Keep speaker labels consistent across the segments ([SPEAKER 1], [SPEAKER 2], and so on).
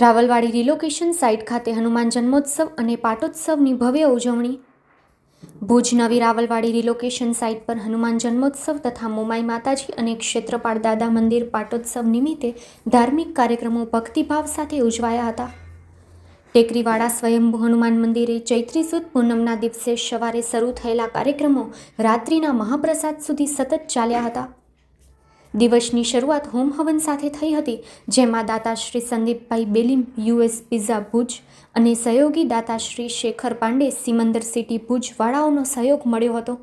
[SPEAKER 1] Rawalwadi relocation site ખાતે હનુમાન જન્મોત્સવ અને પાટોત્સવની ભવ્ય ઉજવણી. ભુજ નવી રાવલવાડી રિલોકેશન સાઇટ પર હનુમાન જન્મોત્સવ તથા મોમાઈ માતાજી અને ક્ષેત્રપાળ દાદા મંદિર પાટોત્સવ નિમિત્તે ધાર્મિક કાર્યક્રમો ભક્તિભાવ સાથે ઉજવાયા હતા. ટેકરીવાડા સ્વયંભૂ હનુમાન મંદિરે ચૈત્રી સુદ પૂનમના દિવસે સવારે શરૂ થયેલા કાર્યક્રમો રાત્રિના મહાપ્રસાદ સુધી સતત ચાલ્યા હતા. દિવસની શરૂઆત હોમ હવન સાથે થઈ હતી, જેમાં દાતાશ્રી સંદીપભાઈ બેલીમ યુએસ પિઝા ભુજ અને સહયોગી દાતાશ્રી શેખર પાંડે સિમંદર સિટી ભુજવાળાઓનો સહયોગ મળ્યો હતો.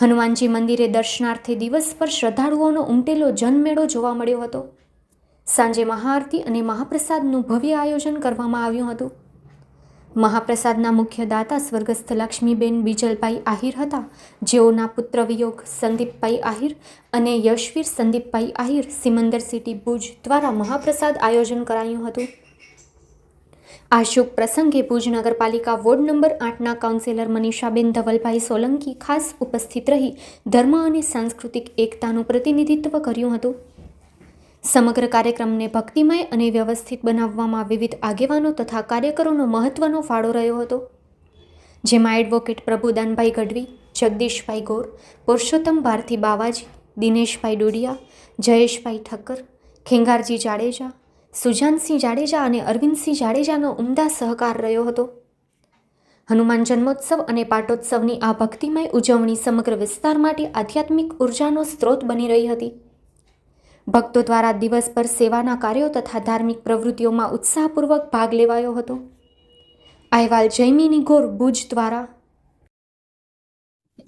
[SPEAKER 1] હનુમાનજી મંદિરે દર્શનાર્થે દિવસ પર શ્રદ્ધાળુઓનો ઉમટેલો જનમેળો જોવા મળ્યો હતો. સાંજે મહાઆરતી અને મહાપ્રસાદનું ભવ્ય આયોજન કરવામાં આવ્યું હતું. મહાપ્રસાદના મુખ્ય દાતા સ્વર્ગસ્થ લક્ષ્મીબેન બીજલભાઈ આહિર હતા. જેઓના પુત્ર વિયોગ સંદીપભાઈ આહિર અને યશવીર સંદીપભાઈ આહિર સિમંદર સિટી ભુજ દ્વારા મહાપ્રસાદ આયોજન કરાયું હતું. આ શુભ પ્રસંગે ભુજ નગરપાલિકા વોર્ડ નંબર આઠના કાઉન્સિલર મનીષાબેન ધવલભાઈ સોલંકી ખાસ ઉપસ્થિત રહી ધર્મ અને સાંસ્કૃતિક એકતાનું પ્રતિનિધિત્વ કર્યું હતું. સમગ્ર કાર્યક્રમને ભક્તિમય અને વ્યવસ્થિત બનાવવામાં વિવિધ આગેવાનો તથા કાર્યકરોનો મહત્વનો ફાળો રહ્યો હતો. જેમાં એડવોકેટ પ્રભુદાનભાઈ ગઢવી, જગદીશભાઈ ગોર, પુરુષોત્તમ ભારતી બાવાજી, દિનેશભાઈ ડોડિયા, જયેશભાઈ ઠક્કર, ખેંગારજી જાડેજા, સુજાનસિંહ જાડેજા અને અરવિંદસિંહ જાડેજાનો ઉમદા સહકાર રહ્યો હતો. હનુમાન જન્મોત્સવ અને પાટોત્સવની આ ભક્તિમય ઉજવણી સમગ્ર વિસ્તાર માટે આધ્યાત્મિક ઉર્જાનો સ્ત્રોત બની રહી હતી. ભક્તો દ્વારા દિવસભર સેવાના કાર્યો તથા ધાર્મિક પ્રવૃત્તિઓમાં ઉત્સાહપૂર્વક ભાગ લેવાયો હતો. અહેવાલ જૈમિની ગોર ભુજ દ્વારા.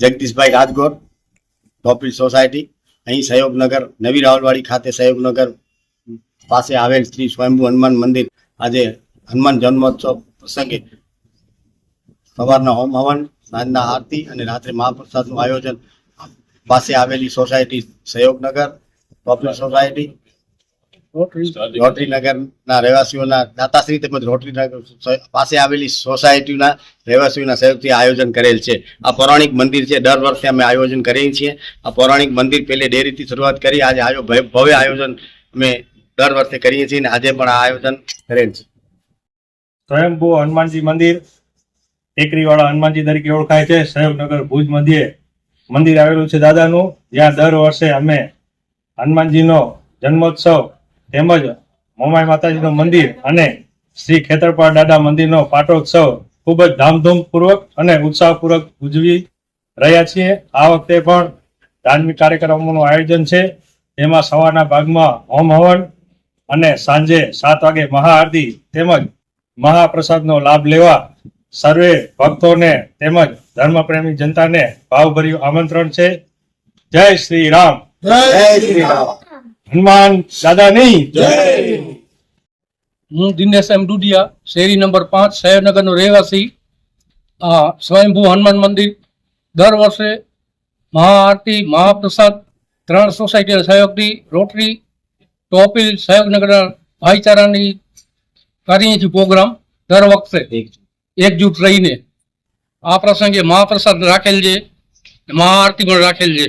[SPEAKER 2] જગદીશભાઈ રાજગોર ટોપિલ સોસાયટી અહીં સહયોગનગર નવી રાવલવાડી ખાતે સહયોગનગર પાસે આવેલ શ્રી સ્વયંભુ હનુમાન મંદિર. આજે હનુમાન જન્મોત્સવ પ્રસંગે સવારના હોમ હવન, સાંજના આરતી અને રાત્રે મહાપ્રસાદનું આયોજન પાસે આવેલી સોસાયટી સહયોગનગર ટોપી સોસાયટી રોટરી નગરના રહેવાસીઓના દાતાશ્રી તેમજ રોટરી નગર પાસે આવેલી સોસાયટીના રહેવાસીઓના સહયોગથી આયોજન કરેલ છે. આ પૌરાણિક મંદિર છે. દર વર્ષે અમે આયોજન કરીએ છીએ. આ પૌરાણિક મંદિર પહેલે ડેરીથી શરૂઆત કરી આજે ભવ્ય આયોજન અમે દર વર્ષે કરીએ છીએ અને આજે પણ આ આયોજન કરેલ છે.
[SPEAKER 3] સ્વયંભૂ હનુમાનજી મંદિર ટેકરીવાળા હનુમાનજી તરીકે ઓળખાય છે. સહયોગનગર ભુજ મધ્યે મંદિર આવેલું છે દાદાનું. જ્યાં દર વર્ષે અમે હનુમાનજીનો જન્મોત્સવ તેમજ મોમાઈ માતાજીનું મંદિર અને શ્રી ખેતરપાળ દાદા મંદિરનો પાટોત્સવ ખૂબ જ ધામધૂમપૂર્વક અને ઉત્સાહપૂર્વક ઉજવી રહ્યા છીએ. આ વખતે પણ ધાર્મિક કાર્યક્રમોનું આયોજન છે. તેમાં સવારના ભાગમાં હોમ હવન અને સાંજે સાત વાગે મહાઆરતી તેમજ મહાપ્રસાદનો લાભ લેવા સર્વે ભક્તોને તેમજ ધર્મપ્રેમી જનતાને ભાવભર્યું આમંત્રણ છે. જય શ્રી રામ. હનુમાન દાદાની
[SPEAKER 4] હું દિનેશ એમ ડુડિયા શેરી નંબર પાંચ શહેરનગરનો રહેવાસી. આ સ્વયંભૂ હનુમાન મંદિર. દર વર્ષે મહાઆરતી મહાપ્રસાદ ત્રણ સોસાયટીના સહયોગથી રોટરી ટોપિલ સહયોગનગરના ભાઈચારાની કરીએ છીએ પ્રોગ્રામ દર વખતે એકજૂટ રહીને આ પ્રસંગે મહાપ્રસાદ રાખેલ છે મહાઆરતી પણ રાખેલ છે.